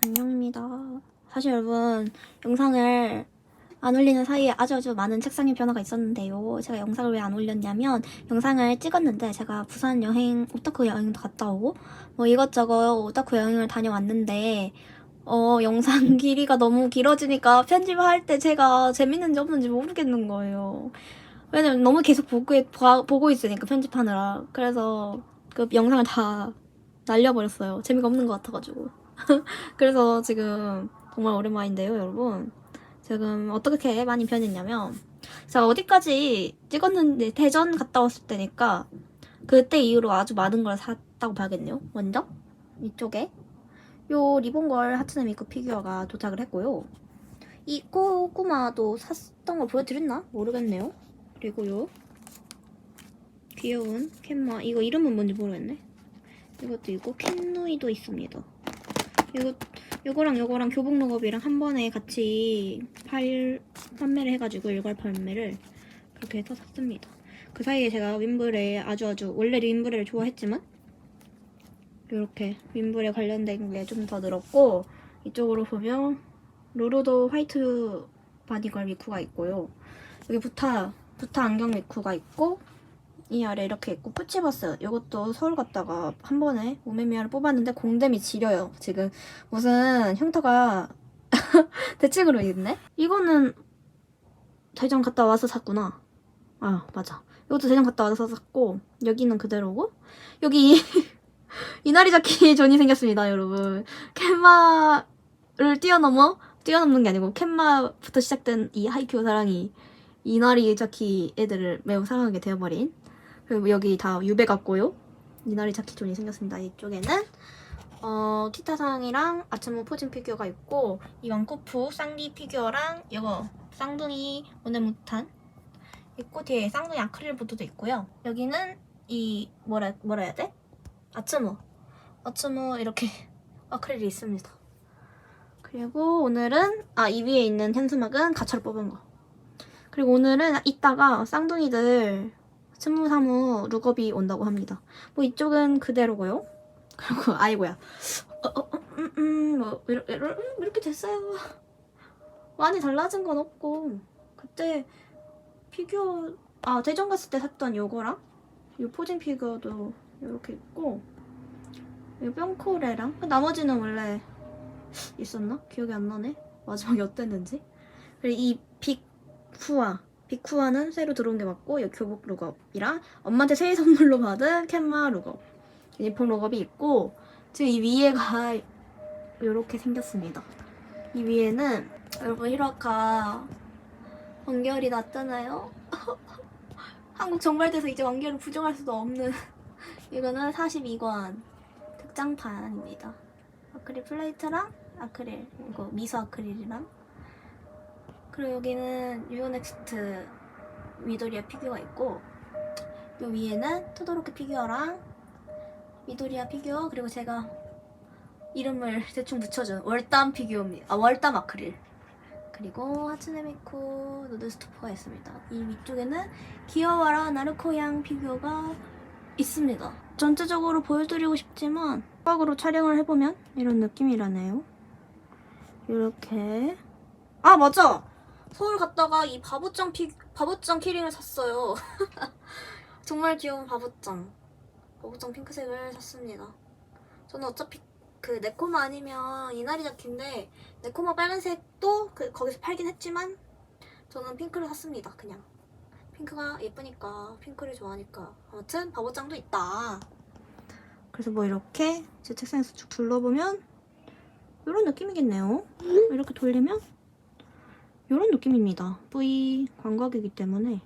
안녕입니다. 사실 여러분 영상을 안 올리는 사이에 아주 아주 많은 책상의 변화가 있었는데요. 제가 영상을 왜 안 올렸냐면 영상을 찍었는데 제가 부산 여행 오타쿠 여행도 갔다 오고 뭐 이것저것 오타쿠 여행을 다녀왔는데 어 영상 길이가 너무 길어지니까 편집할 때 제가 재밌는지 없는지 모르겠는 거예요. 왜냐면 너무 계속 보고, 봐- 보고 있으니까 편집하느라 그래서 그 영상을 다 날려버렸어요. 재미가 없는 것 같아가지고. 그래서 지금 정말 오랜만인데요, 여러분. 지금 어떻게 많이 변했냐면 제가 어디까지 찍었는데 대전 갔다 왔을 때니까 그때 이후로 아주 많은 걸 샀다고 봐야겠네요. 먼저 이쪽에 요 리본걸 하츠네 미쿠 피규어가 도착을 했고요. 이 꼬꼬마도 샀던 걸 보여드렸나? 모르겠네요. 그리고 요 귀여운 캔마 이거 이름은 뭔지 모르겠네. 이것도 있고 캔누이도 있습니다. 이거 요거랑 요거랑 교복 록업이랑 한 번에 같이 팔 판매를 해가지고 일괄 판매를 그렇게 해서 샀습니다. 그 사이에 제가 윈블에 아주 아주 원래 윈블을 좋아했지만 이렇게 윈블에 관련된 게 좀 더 늘었고 이쪽으로 보면 로로도 화이트 바디걸 미쿠가 있고요. 여기 부타 부타 안경 미쿠가 있고 이 아래 이렇게 있고 푸치버스 이것도 서울 갔다가 한 번에 오메미아를 뽑았는데 공dem이 지려요. 지금 무슨 흉터가 대칭으로 있네? 이거는 대전 갔다 와서 샀구나. 아 맞아. 이것도 대전 갔다 와서 샀고 여기는 그대로고 여기 이나리 자키 존이 생겼습니다 여러분. 캔마를 뛰어넘어? 뛰어넘는 게 아니고 캔마부터 시작된 이 하이큐 사랑이 이나리 자키 애들을 매우 사랑하게 되어버린 그리고 여기 다 유배 같고요. 이나리 자키존이 생겼습니다. 이쪽에는 어, 키타상이랑 아츠모 포진 피규어가 있고 이 왕코프 쌍리 피규어랑 이거 쌍둥이 오네무탄 있고 뒤에 쌍둥이 아크릴 보드도 있고요. 여기는 이 뭐라 뭐라 해야 돼? 아츠모 아츠모 이렇게 아크릴이 있습니다. 그리고 오늘은 아 이 위에 있는 현수막은 가차로 뽑은 거. 그리고 오늘은 이따가 쌍둥이들 스무사무 룩업이 온다고 합니다. 뭐 이쪽은 그대로고요. 그리고 아이고야. 어, 어, 어, 음, 음, 뭐 이렇게, 이렇게 됐어요. 많이 달라진 건 없고 그때 피규어 아 대전 갔을 때 샀던 요거랑 요 포진 피규어도 이렇게 있고 요 뿅코레랑 나머지는 원래 있었나? 기억이 안 나네. 마지막에 어땠는지. 그리고 이 빅후아 비쿠아는 새로 들어온 게 맞고 교복 룩업이랑 엄마한테 새해 선물로 받은 캔마 룩업 유니폼 룩업이 있고 지금 이 위에가 이렇게 생겼습니다. 이 위에는 여러분 히로아카 완결이 났잖아요? 한국 정발돼서 이제 완결을 부정할 수도 없는 이거는 42관 특장판입니다. 아크릴 플레이트랑 아크릴 이거 미소 아크릴이랑 그리고 여기는 유어넥스트 미도리아 피규어가 있고 요 위에는 토도로키 피규어랑 미도리아 피규어 그리고 제가 이름을 대충 붙여준 월담 피규어입니다. 아 월담 아크릴 그리고 하츠네미쿠 누드스토프가 있습니다. 이 위쪽에는 기어와라 나르코양 피규어가 있습니다. 전체적으로 보여드리고 싶지만 수박으로 촬영을 해보면 이런 느낌이라네요. 이렇게 아 맞아 서울 갔다가 이 바보짱 피 바보짱 키링을 샀어요. 정말 귀여운 바보짱. 바보짱 핑크색을 샀습니다. 저는 어차피 그 네코마 아니면 이나리 자키인데 네코마 빨간색도 그 거기서 팔긴 했지만 저는 핑크를 샀습니다. 그냥 핑크가 예쁘니까 핑크를 좋아하니까 아무튼 바보짱도 있다. 그래서 뭐 이렇게 제 책상에서 쭉 둘러보면 이런 느낌이겠네요. 이렇게 돌리면 이런 느낌입니다. V 광각이기 때문에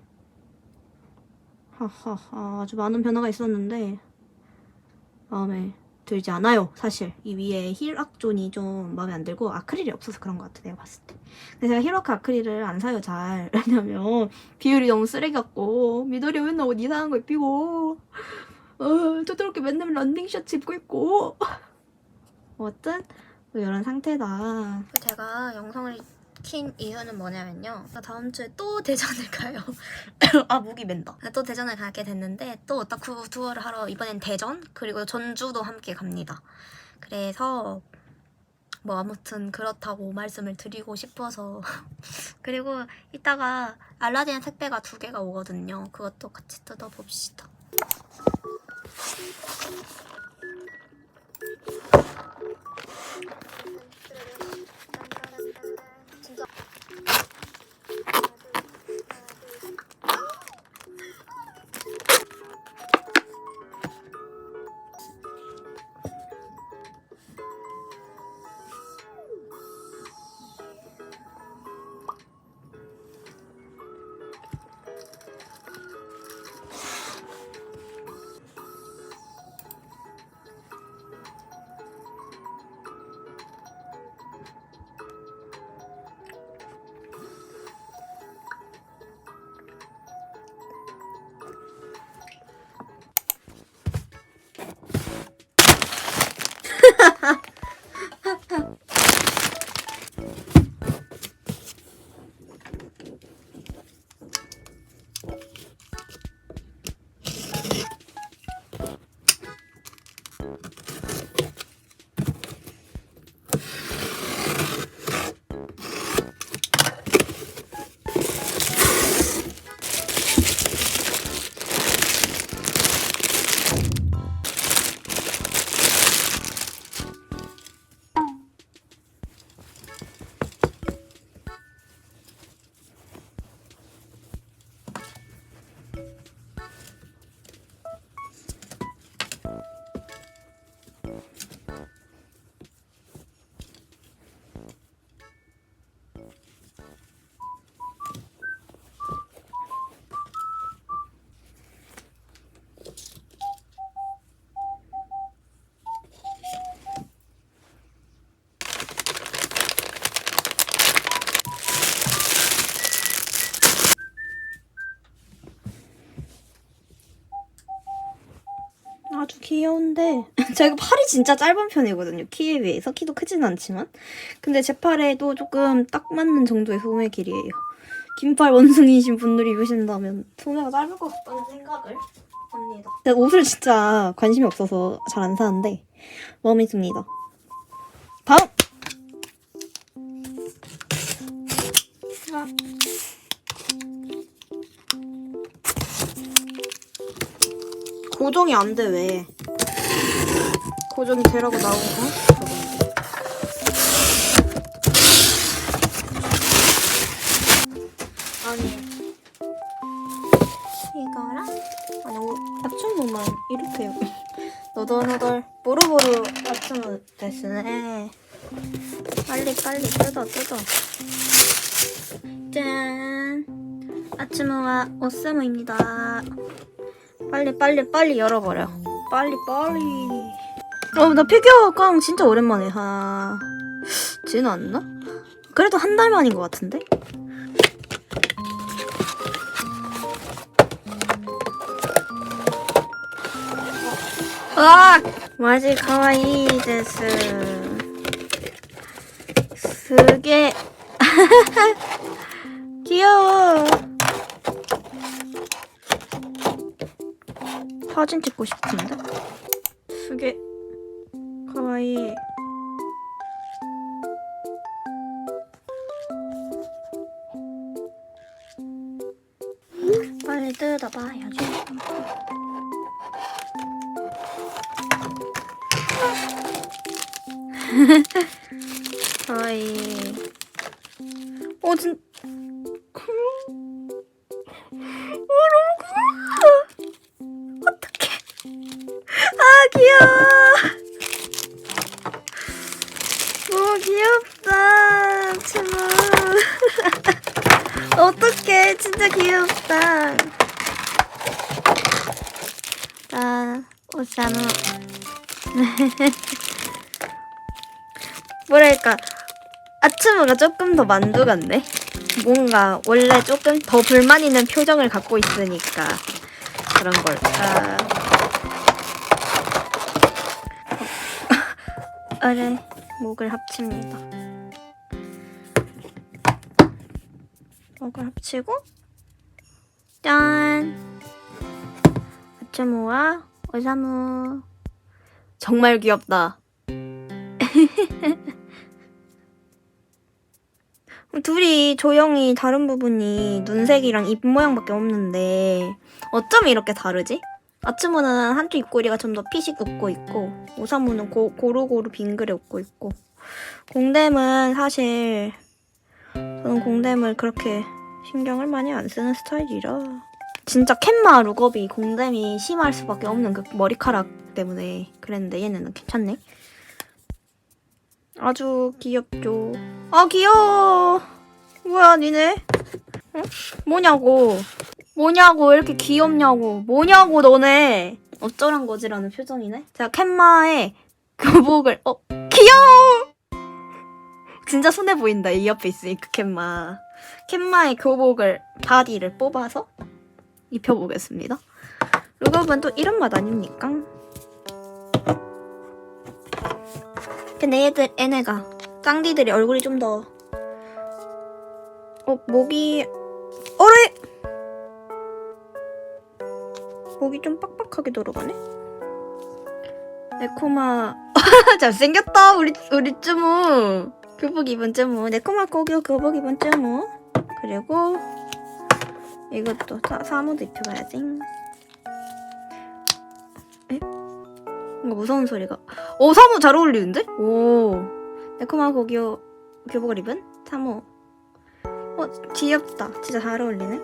하하하 아주 많은 변화가 있었는데 마음에 들지 않아요. 사실 이 위에 힐 악존이 좀 마음에 안 들고 아크릴이 없어서 그런 것 같아 내가 봤을 때. 근데 제가 힐워크 아크릴을 안 사요 잘. 왜냐면 비율이 너무 쓰레기 같고 미도리 맨날 옷 이상한 거 입히고 어, 저렇게 맨날 런닝 셔츠 입고 있고 어떤 이런 상태다. 제가 영상을 킨 이유는 뭐냐면요. 다음 주에 또 대전을 가요. 아 목이 맨다. 또 대전을 가게 됐는데 또 오타쿠 투어를 하러 이번엔 대전 그리고 전주도 함께 갑니다. 그래서 뭐 아무튼 그렇다고 말씀을 드리고 싶어서 그리고 이따가 알라딘 택배가 두 개가 오거든요. 그것도 같이 뜯어봅시다. 아주 귀여운데 제가 팔이 진짜 짧은 편이거든요. 키에 비해서 키도 크진 않지만. 근데 제 팔에도 조금 딱 맞는 정도의 소매 길이에요. 긴팔 원숭이신 분들이 입으신다면 소매가 짧을 것 같다는 생각을 합니다. 제가 옷을 진짜 관심이 없어서 잘 안 사는데 마음에 듭니다. 다음 고정이 안 돼 왜? 고정이 되라고 나온 거? 아니. 이거랑? 아니 오, 야채무만 이렇게 너덜너덜 보르보르 야채무 됐으네. 빨리 빨리 뜯어 뜯어. 짠. 아츠무와 오스무입니다 빨리 빨리 빨리 열어버려. 빨리 빨리. 어, 나 피규어 깡 진짜 오랜만에 하. 지는 않나? 그래도 한 달 만인 것 같은데? 아! 마지 카와이 데스. 쓰게. 귀여워. 사진 찍고 싶은데? 쓰게 가와이 빨리 뜯어봐야지. 가와이 귀엽다. 자, 오사무. 뭐랄까 아츠무가 조금 더 만두 같네. 뭔가 원래 조금 더 불만 있는 표정을 갖고 있으니까 그런 걸까. 아래 목을 합칩니다. 목을 합치고 짠. 아츠무와 오사무 정말 귀엽다. 둘이 조형이 다른 부분이 눈색이랑 입 모양밖에 없는데 어쩜 이렇게 다르지? 아츠모는 한쪽 입꼬리가 좀 더 피식 웃고 있고 오사무는 고, 고루고루 빙그레 웃고 있고 공댐은 사실 저는 공댐을 그렇게 신경을 많이 안 쓰는 스타일이라. 진짜 캔마 룩업이 공댐이 심할 수밖에 없는 그 머리카락 때문에 그랬는데 얘는 괜찮네. 아주 귀엽죠. 아 귀여워! 뭐야 니네? 응? 뭐냐고? 뭐냐고 왜 이렇게 귀엽냐고? 뭐냐고 너네! 어쩌란 거지라는 표정이네? 제가 캔마의 교복을 어 귀여워! 진짜 순해 보인다 이 옆에 있으니까 캔마 캔마의 교복을 바디를 뽑아서 입혀보겠습니다 룩업은 또 이런 맛 아닙니까? 근데 얘들 얘네가 짱디들이 얼굴이 좀 더 어, 목이 어래 목이 좀 빡빡하게 돌아가네. 네코마 잘생겼다 우리 우리 쯔무 교복 입은 쯔무 네코마 고교 교복 입은 쯔무 그리고 이것도 사, 사무도 입혀봐야지. 에? 뭔가 무서운 소리가. 오 사무 잘 어울리는데? 오 네코마 고교 교복을 입은 사무. 어 귀엽다. 진짜 잘 어울리네.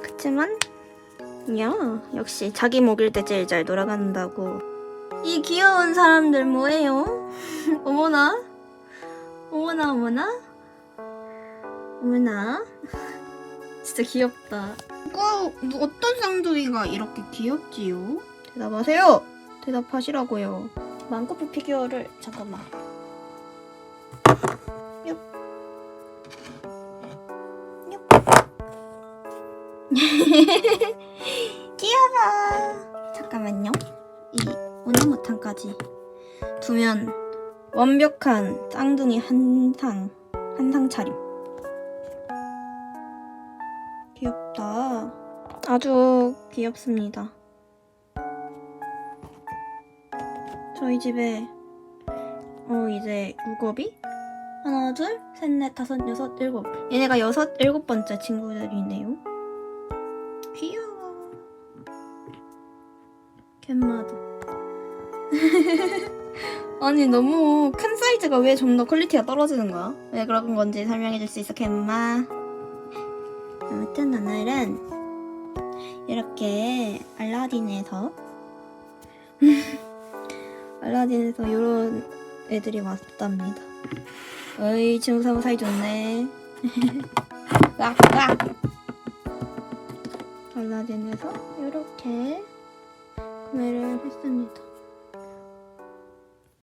그치만 야 역시 자기 먹일 때 제일 잘 돌아간다고. 이 귀여운 사람들 뭐예요? 어머나 어머나 어머나 어머나 진짜 귀엽다. 누가 어떤 쌍둥이가 이렇게 귀엽지요? 대답하세요. 대답하시라고요. 망고프 피규어를 잠깐만. 엽. 엽. 귀여워. 잠깐만요. 이 오나무탕까지 두면 완벽한 쌍둥이 한상 한상 차림. 귀엽다. 아주 귀엽습니다. 저희 집에 어 이제 룩업이 하나 둘셋넷 다섯 여섯 일곱 얘네가 여섯 일곱 번째 친구들이네요. 귀여워. 캔마도. 아니 너무 큰 사이즈가 왜 좀 더 퀄리티가 떨어지는 거야? 왜 그런 건지 설명해 줄 수 있어 캔마. 아무튼 오늘은 이렇게 알라딘에서 알라딘에서 이런 애들이 왔답니다. 어이 친구 사무 사이 좋네. 꽉 꽉. 알라딘에서 이렇게 구매를 했습니다.